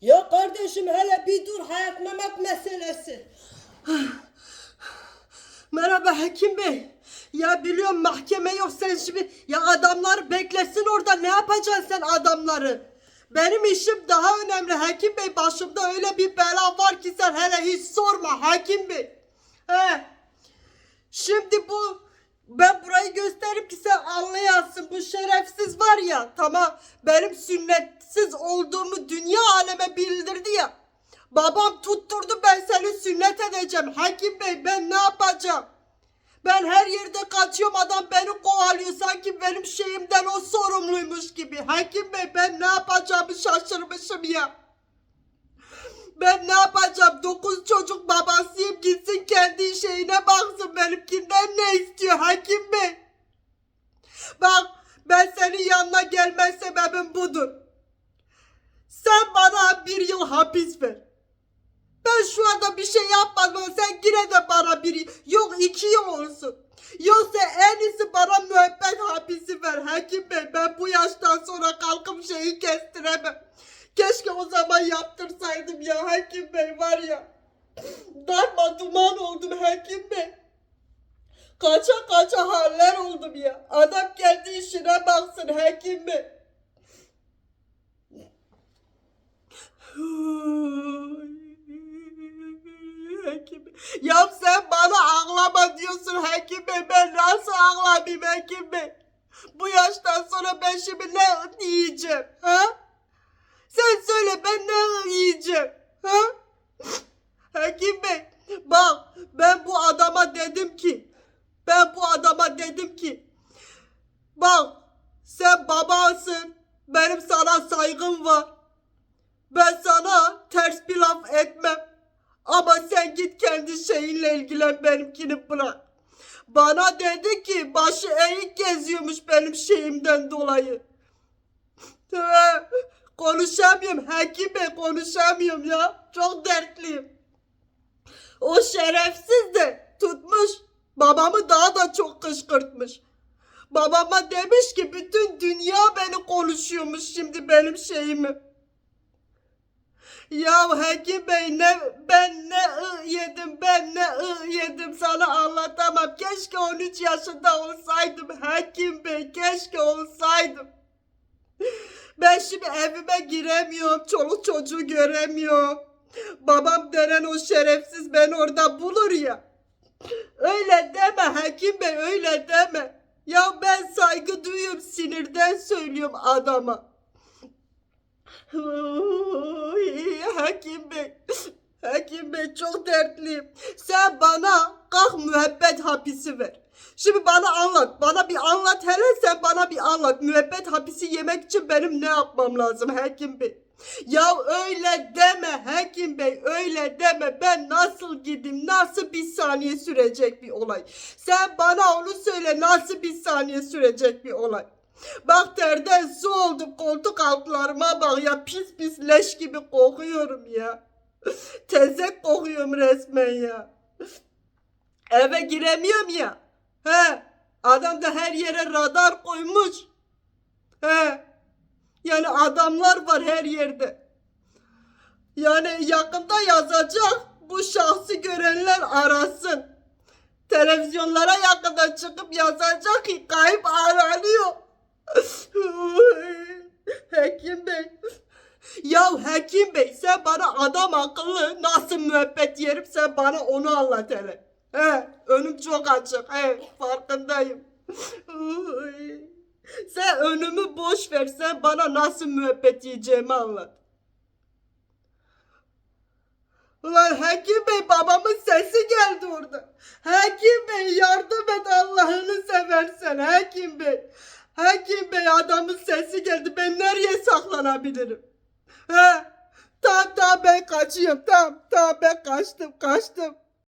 Ya kardeşim hele bir dur hayat memat meselesi. Merhaba Hekim Bey. Ya biliyorum mahkeme yok sen şimdi ya adamlar beklesin orada ne yapacaksın sen adamları? Benim işim daha önemli Hekim Bey başımda öyle bir bela var ki sen hele hiç sorma Hekim Bey. He. Şimdi bu ben burayı gösterip ki sen anlayasın bu şerefsiz var ya tamam benim sünnetsiz olduğumu dünya aleme bildirdi ya. Babam tutturdu ben seni sünnet edeceğim. Hakim Bey ben ne yapacağım? Ben her yerde kaçıyorum adam beni kovalıyor sanki benim şeyimden o sorumluymuş gibi. Hakim Bey ben ne yapacağımı şaşırmışım ya. Ben ne yapacağım? Dokuz çocuk babasıyım gitsin kendi şeyine baksın benimkinden ne istiyor Hakim Bey? Bak ben senin yanına gelme sebebim budur. Sen bana bir yıl hapis ver. Ben şu anda bir şey yapmadım. Sen yine de bana bir yok iki yıl olsun. Yoksa en iyisi bana müebbet hapisi ver Hakim Bey. Ben bu yaştan sonra kalkıp şeyi kestiremem. Keşke o zaman yaptırsaydım ya Hakim Bey var ya. Darma duman oldum Hakim Bey. Kaça kaça haller oldum ya. Adam geldi işine baksın Hakim Bey. Hakim Bey. Ya sen bana ağlama diyorsun Hakim Bey. Ben nasıl ağlamayayım Hakim Bey? Bu yaştan sonra ben şimdi ne yiyeceğim? Ha? Sen söyle ben ne yiyeceğim? Ha? Hakim Bey bak ben bu adama dedim ki ben bu adama dedim ki bak sen babasın benim sana saygım var. Kendi şeyinle ilgilen benimkini bırak. Bana dedi ki başı eğik geziyormuş benim şeyimden dolayı. Konuşamıyorum Hakim Bey konuşamıyorum ya. Çok dertliyim. O şerefsiz de tutmuş. Babamı daha da çok kışkırtmış. Babama demiş ki bütün dünya beni konuşuyormuş şimdi benim şeyimi. Ya Hakim Bey ne ben ne ı yedim ben ne ı yedim sana anlatamam. Keşke 13 yaşında olsaydım Hakim Bey keşke olsaydım. Ben şimdi evime giremiyorum. Çoluk çocuğu göremiyorum. Babam denen o şerefsiz beni orada bulur ya. Öyle deme Hakim Bey öyle deme. Ya ben saygı duyuyorum sinirden söylüyorum adama. Hakim Bey. Hakim Bey çok dertliyim. Sen bana kalk müebbet hapisi ver. Şimdi bana anlat. Bana bir anlat hele sen bana bir anlat. Müebbet hapisi yemek için benim ne yapmam lazım Hakim Bey? Ya öyle deme Hakim Bey öyle deme. Ben nasıl gideyim? Nasıl bir saniye sürecek bir olay? Sen bana onu söyle nasıl bir saniye sürecek bir olay? Bak terden su oldum koltuk altlarıma bak ya pis pis leş gibi kokuyorum ya. Tezek kokuyorum resmen ya. Eve giremiyorum ya. He. Adam da her yere radar koymuş. He. Yani adamlar var her yerde. Yani yakında yazacak. Bu şahsı görenler arasın. Televizyonlara yakında çıkıp yazacak ki kayıp aranıyor. Hekim Bey. Ya Hekim Bey sen bana adam akıllı nasıl müebbet yerim sen bana onu anlat hele. He, önüm çok açık. He, farkındayım. Sen önümü boş ver. Sen bana nasıl müebbet yiyeceğimi anlat. Ulan Hakim Bey babamın sesi geldi orada. Hakim Bey yardım et Allah'ını seversen Hakim Bey. Hakim Bey adamın sesi geldi. Ben nereye saklanabilirim? He? Tamam tamam ben kaçıyorum. Tamam tamam ben kaçtım kaçtım.